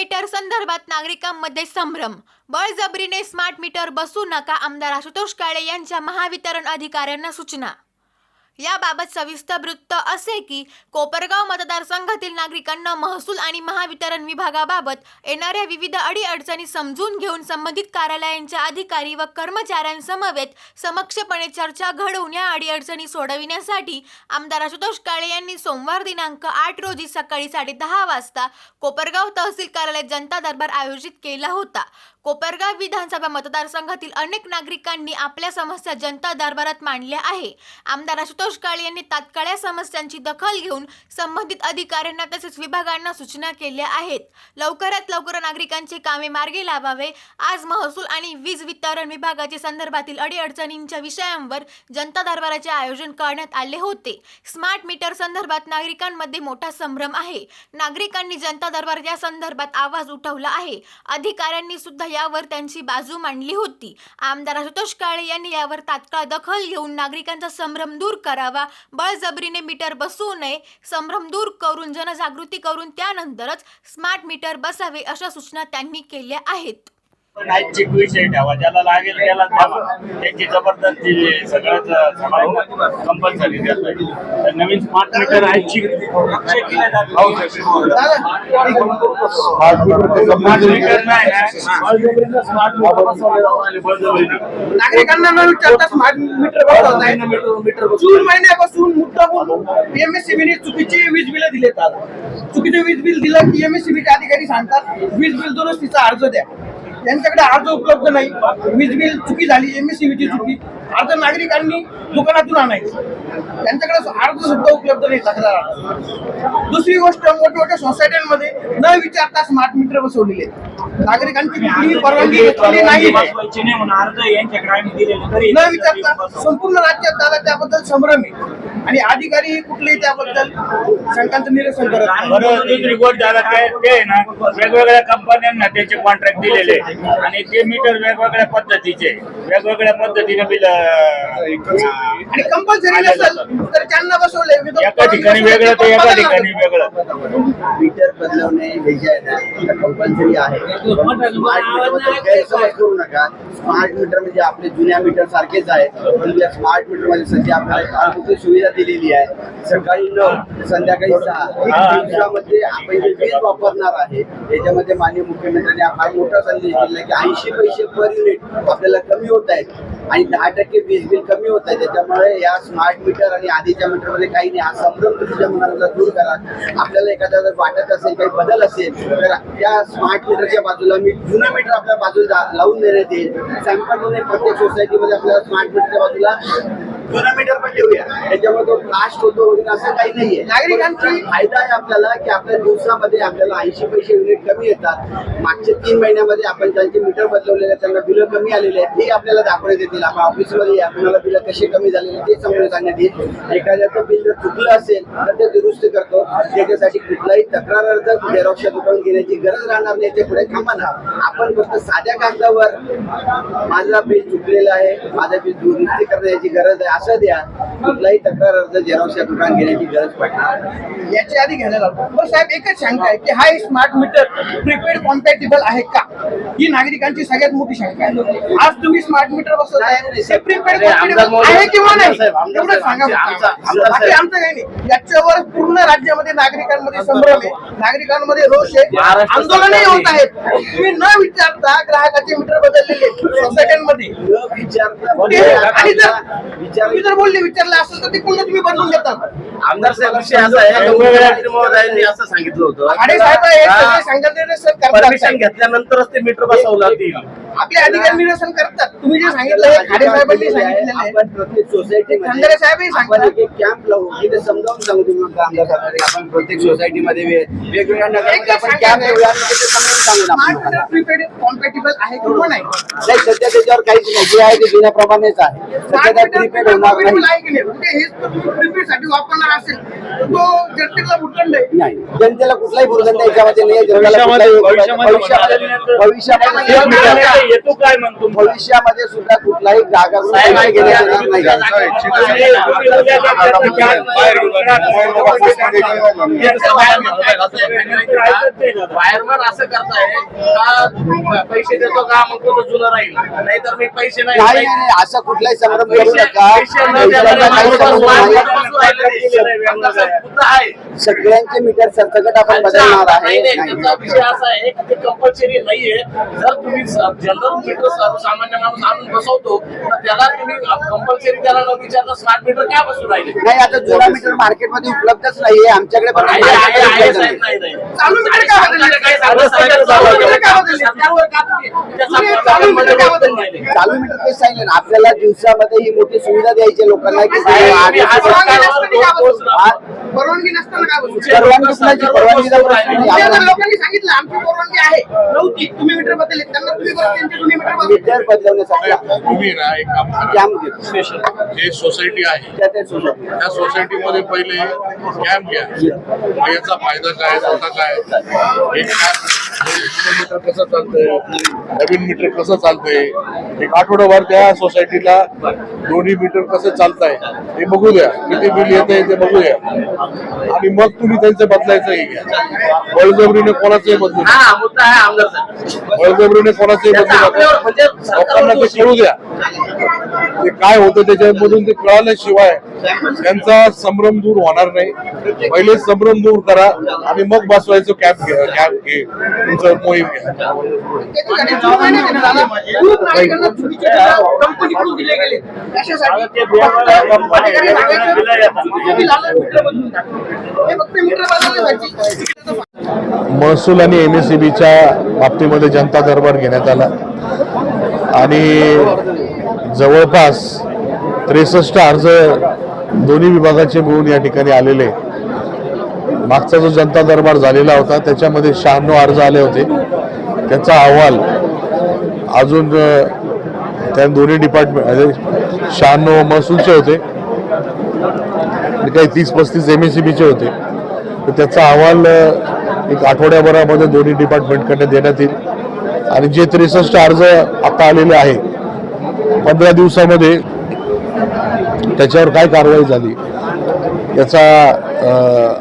Metre संदर्भात नागरिकांमध्ये संभ्रम. बळजबरीने स्मार्ट मीटर बसू नका आमदार आशुतोष काळे यांच्या महावितरण अधिकाऱ्यांना सूचना याबाबत सविस्तर वृत्त असे की कोपरगाव मतदारसंघातील नागरिकांना महसूल आणि महावितरण विभागाबाबत येणाऱ्या विविध अडीअडचणी समजून घेऊन संबंधित कार्यालयांच्या अधिकारी व कर्मचाऱ्यांसमवेत समक्षपणे चर्चा घडवून या अडीअडचणी सोडविण्यासाठी आमदार आशुतोष काळे यांनी सोमवार दिनांक आठ रोजी सकाळी साडेदहा वाजता कोपरगाव तहसील कार्यालयात जनता दरबार आयोजित केला होता. कोपरगाव विधानसभा मतदारसंघातील अनेक नागरिकांनी आपल्या समस्या जनता दरबारात मांडल्या आहे. आमदार आशुतोष काळे यांनी तात्काळ या समस्यांची दखल घेऊन संबंधित अधिकाऱ्यांना तसेच विभागांना सूचना केल्या आहेत. लवकरात लवकर नागरिकांचे कामे मार्गी लावावे. आज महसूल आणि वीज वितरण विभागाचे संदर्भातील अडीअडचणींच्या विषयांवर जनता दरबाराचे आयोजन करण्यात आले होते. स्मार्ट मीटर संदर्भात नागरिकांमध्ये मोठा संभ्रम आहे. नागरिकांनी जनता दरबार या संदर्भात आवाज उठवला आहे. अधिकाऱ्यांनी सुद्धा यावर त्यांची बाजू मांडली होती. आमदार आशुतोष काळे यांनी यावर तात्काळ दखल घेऊन नागरिकांचा संभ्रम दूर करावा बळजबरीने मीटर बसवू नये संभ्रम दूर करून जनजागृती करून त्यानंतरच स्मार्ट मीटर बसावे अशा सूचना त्यांनी केल्या आहेत. ऐच्छिक विषय ठेवा ज्याला लागेल त्याला द्यावा त्याची जबरदस्ती सगळ्याच कंपल्सरी देतोय नवीन स्मार्ट मीटर ऐच्छिक स्मार्ट मीटर नाही नागरिकांना न विचारता स्मार्ट मीटर जून महिन्यापासून मुद्दा बोलून एमएससीबीने चुकीचे वीज बिल दिले चुकीचे वीज बिल दिलं की एमएससीबी अधिकारी सांगतात वीज बिल दुरुस्तीचा अर्ज द्या. त्यांच्याकडे अर्ज उपलब्ध नाही. वीज बिल चुकी झाली एमएससीबीची चुकी. अर्ज नागरिकांनी दुकानातून आणायचं. त्यांच्याकडे अर्ज सुद्धा उपलब्ध नाही तक्रार दुसरी गोष्ट मोठमोठ्या सोसायट्यांमध्ये न विचारता स्मार्ट मीटर बसवलेले नागरिकांची कुठलीही परवानगी घेतलेली नाही न विचारता संपूर्ण राज्यात दादा त्याबद्दल संभ्रम आहे. आणि अधिकारी कुठले त्याबद्दल शंकांचं निरसन करत दुसरी गोष्ट झाला ते ना वेगवेगळ्या कंपन्यांना त्याचे कॉन्ट्रॅक्ट दिलेले आणि ते मीटर वेगवेगळ्या पद्धतीचे वेगवेगळ्या पद्धतीने बिल आणि कंपल्सरी नसेल तर त्यांना बसवले एका ठिकाणी वेगळं तर एका ठिकाणी वेगळं. मीटर बदलवणे हे जे आहे ना कंपल्सरी आहे. स्मार्ट मीटरबद्दल गैरसमज करू नका. स्मार्ट मीटर म्हणजे आपले जुन्या मीटर सारखेच आहे. पण या स्मार्ट मीटरमध्ये सध्या आपल्याला सुविधा दिलेली आहे. सकाळी नऊ ते संध्याकाळी सहा. एक दिवसामध्ये आपण जे वीज वापरणार आहे त्याच्यामध्ये माननीय मुख्यमंत्र्यांनी हा फार मोठा संदेश दिला की ऐंशी पैसे पर युनिट आपल्याला कमी होत आहेत आणि दहा टक्के वीज बिल कमी होत आहे. त्याच्यामुळे या स्मार्ट मीटर आणि आधीच्या मीटरमध्ये काही नाही. हा संभ्रम तुमच्या मनाला दूर करा. आपल्याला एखाद्या जर वाटत असेल काही बदल असेल तर त्या स्मार्ट मीटरच्या बाजूला मी जुनं मीटर आपल्या बाजूला लावून देण्यात येईल. सॅम्पल म्हणून प्रत्येक सोसायटीमध्ये आपल्याला स्मार्ट मीटरच्या बाजूला जुना मीटर पण ठेवूया त्याच्यामुळे तो ब्लास्ट होतो वगैरे असं काही नाहीये. नागरिकांची फायदा आहे आपल्याला की आपल्या दिवसामध्ये आपल्याला ऐंशी पैसे युनिट कमी येतात. मागच्या तीन महिन्यामध्ये आपण ज्यांचे मीटर बदलवलेले त्यांना बिलं कमी आलेले आहेत हे आपल्याला दाखवण्यात येतील. आपण ऑफिसमध्ये या आपल्याला बिलं कसे कमी झालेले ते समजून सांगण्यात येईल. एखाद्याचं बिल जर चुकलं असेल तर ते दुरुस्त करतो. त्याच्यासाठी कुठलाही तक्रार अर्ज झेरॉक्सच्या दुकान घेण्याची गरज राहणार नाही. ते पुढे थांबा ना. आपण फक्त साध्या कागदावर माझा बिल चुकलेला आहे माझा बिल दुरुस्ती करण्याची गरज आहे असं द्या. कुठलाही तक्रार अर्ज झेरॉक्सच्या दुकान घेण्याची गरज पडणार. याची आधी घ्यायला लागतो पण साहेब एकच शंका आहे की हा स्मार्ट मीटर प्रिपेड कॉम्पॅटेबल आहे का? ही नागरिकांची सगळ्यात मोठी शंका आहे. आज तुम्ही स्मार्ट मीटर बसवताय. प्रिपेड आहे किंवा नाही? एवढं सांगा. आमचा- बाकी काही नाही. याच्यावर पूर्ण राज्यामध्ये नागरिकांमध्ये संभ्रम आहे. नागरिकांमध्ये रोष आहे. आंदोलनही होत आहेत. तुम्ही न विचारता ग्राहकाचे मीटर बदललेले सोसायट्यांमध्ये. न विचारता ते- आणि जर तुम्ही जर बोलले विचारलं असेल तर ते पुन्हा तुम्ही बदलून देतात. आमदार साहेब विषय असा आहे का मुख्यमंत्री महोदयांनी असं सांगितलं होतं. आणि साहेब हे. सगळे संघटनेने सर परमिशन करतात घेतल्यानंतरच ते मीटर बसवलं आपले अधिकारी निरसन करतात. तुम्ही जे सांगितलं हे खाडे साहेबांनी सांगितलेलं आहे. प्रत्येक सोसायटी खंदारे साहेबही सांगतात. एक कॅम्प लावू. तिथे समजावून सांगू तुम्ही आमदार आपण प्रत्येक सोसायटीमध्ये वेगवेगळ्या आपण कॅम्प कॉम्पॅटेबल आहे किंवा नाही? नाही सध्या त्याच्यावर काहीच नाही. जे आहे ते जुन्याप्रमाणेच आहे. सध्या मीटर प्रीपेड होणार compatible आहे की नाही? नाहीये म्हणजे हेच तर तुम्ही प्रिपेडसाठी वापरणार असेल. तर तो जनतेला भूखंड आहे. नाही. जनतेला कुठलाही भूर्दंड याच्यामध्ये नाही. जनतेला कुठलाही भविष्यामध्ये भविष्यामध्ये एक मिनिट, येतो काय म्हणतो भविष्यामध्ये सुद्धा कुठलाही पैसे घेण्यात येणार नाही. वायरमन असं करताय का पैसे देतो का? मग तो जुनं राहील. नाहीतर मी पैसे नाही नाही नाही, असा कुठलाही संभ्रम करू नका. काही नाही. सगळ्यांचे मीटर सरसकट आपण बदलणार आहे. त्याचा विषय असा आहे की ते कंपल्सरी नाहीये. जर तुम्ही जनरल मीटर सर्वसामान्य माणूस आणून बसवतो तर त्याला तुम्ही कंपल्सरी त्याला न विचारता स्मार्ट मीटर काय बसून राहिले? नाही आता जुना मीटर मार्केटमध्ये उपलब्धच नाहीये. आमच्याकडे पण नाही, नाही. नाही. चालू मीटर का चालू मीटर तेच आपल्याला दिवसामध्ये ही मोठी सुविधा द्यायची लोकांना की हा, परवानगी सरकारवर नसताना परवानगी लोकांनी सांगितलं आमची परवानगी आहे. नव्हती. तुम्ही मीटर बदलले. त्यांना तुम्ही मीटर जे सोसायटी आहे त्या सोसायटी त्या सोसायटीमध्ये पहिले कॅम्प घ्या. याचा फायदा काय तोटा काय? एक मीटर कसं चालतंय? नवीन मीटर कसं चालतंय? एक आठवडाभर त्या सोसायटीला दोन्ही मीटर कसं चालताय हे बघू द्या किती बिल येत आहे ते बघू द्या आणि मग तुम्ही त्यांचं बदलायचं हे घ्या. बळजबरीने कोणाचंही बदलू. हा बळजबरीने कोणाचंही बदलू म्हणजे लोकांना ते कळू द्या. ते काय होतं त्याच्यामधून ते कळाल्याशिवाय त्यांचा संभ्रम दूर होणार नाही. पहिले संभ्रम दूर करा आणि मग बसवायचं कॅब घ्या कॅब घे. तुमचं मोहीम महसूल आणि एम एस बाबतीमध्ये जनता दरबार घेण्यात आला. आणि जवळपास त्रेसष्ट अर्ज दोन्ही विभागाचे मिळून या ठिकाणी आलेले मागचा जो जनता दरबार झालेला होता त्याच्यामध्ये शहाण्णव अर्ज आले होते. त्याचा अहवाल अजून त्या दोन्ही डिपार्टमेंट शहाण्णव महसूलचे होते. काही तीस पस्तीस एम एस सी बीचे होते. तर त्याचा अहवाल एक आठवड्याभरामध्ये दोन्ही डिपार्टमेंटकडे देण्यात येईल. आणि जे त्रेसष्ट अर्ज आता आलेले आहे पंधरा दिवसामध्ये त्याच्यावर काय कारवाई झाली? याचा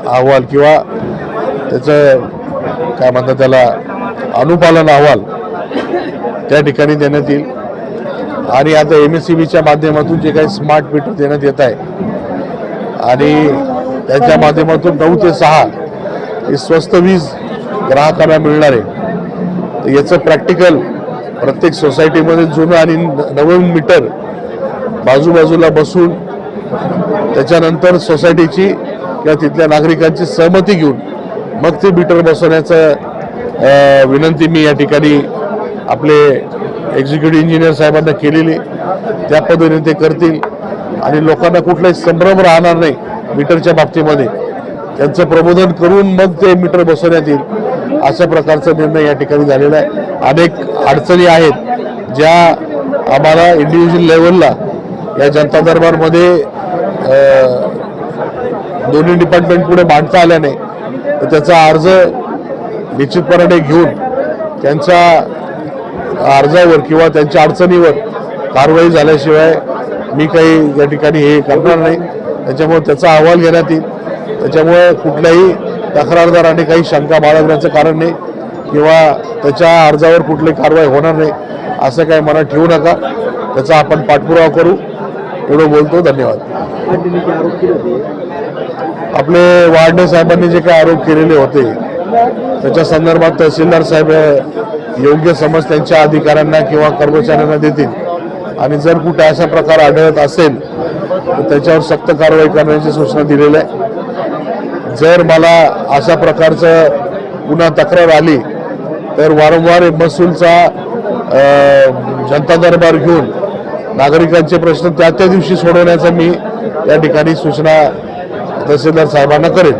अहवाल किंवा त्याचं काय म्हणतात त्याला अनुपालन अहवाल त्या ठिकाणी देण्यात येईल. आणि आता एम एस सी बीच्या माध्यमातून जे काही स्मार्ट मीटर देण्यात येत आहे आणि त्याच्या माध्यमातून नऊ ते सहा हे स्वस्त वीज ग्राहकांना मिळणार आहे तर याचं प्रॅक्टिकल प्रत्येक सोसायटीमध्ये जुनं आणि नवीन मीटर बाजूबाजूला बसून त्याच्यानंतर सोसायटीची किंवा तिथल्या नागरिकांची सहमती घेऊन मग ते मीटर बसवण्याचं विनंती मी या ठिकाणी आपले एक्झिक्युटिव्ह इंजिनियर साहेबांना केलेली. त्या पद्धतीने ते करतील. आणि लोकांना कुठलाही संभ्रम राहणार नाही मीटरच्या बाबतीमध्ये. त्यांचं प्रबोधन करून मग ते मीटर बसवण्यात येईल. अशा प्रकारचा निर्णय या ठिकाणी झालेला आहे. अनेक अडचणी आहेत ज्या आम्हाला इंडिव्हिज्युअल लेवलला या जनता दरबारमध्ये दोन्ही डिपार्टमेंट पुढे मांडता आल्याने तर त्याचा अर्ज निश्चितपणाने घेऊन त्यांच्या अर्जावर किंवा त्यांच्या अडचणीवर कारवाई झाल्याशिवाय मी काही या ठिकाणी हे करणार नाही. त्याच्यामुळे त्याचा अहवाल घेण्यात येईल. त्याच्यामुळे कुठल्याही तक्रारदाराने काही शंका बाळगण्याचं कारण नाही किंवा त्याच्या अर्जावर कुठली कारवाई होणार नाही असं काही मनात ठेवू नका. त्याचा आपण पाठपुरावा करू. एवढं बोलतो धन्यवाद. आपले वार्डे साहेबांनी जे काही आरोप केलेले होते त्याच्या संदर्भात तहसीलदार साहेब योग्य समज त्यांच्या अधिकाऱ्यांना किंवा कर्मचाऱ्यांना देतील. आणि जर कुठे असा प्रकार आढळत असेल तर त्याच्यावर सक्त कारवाई करण्याची सूचना दिलेल्या आहे. जर मला अशा प्रकारचं पुन्हा तक्रार आली तर वारंवार महसूलचा जनता दरबार घेऊन नागरिकांचे प्रश्न त्या त्या दिवशी सोडवण्याचा मी या ठिकाणी सूचना तहसीलदार साहेबांना करेन.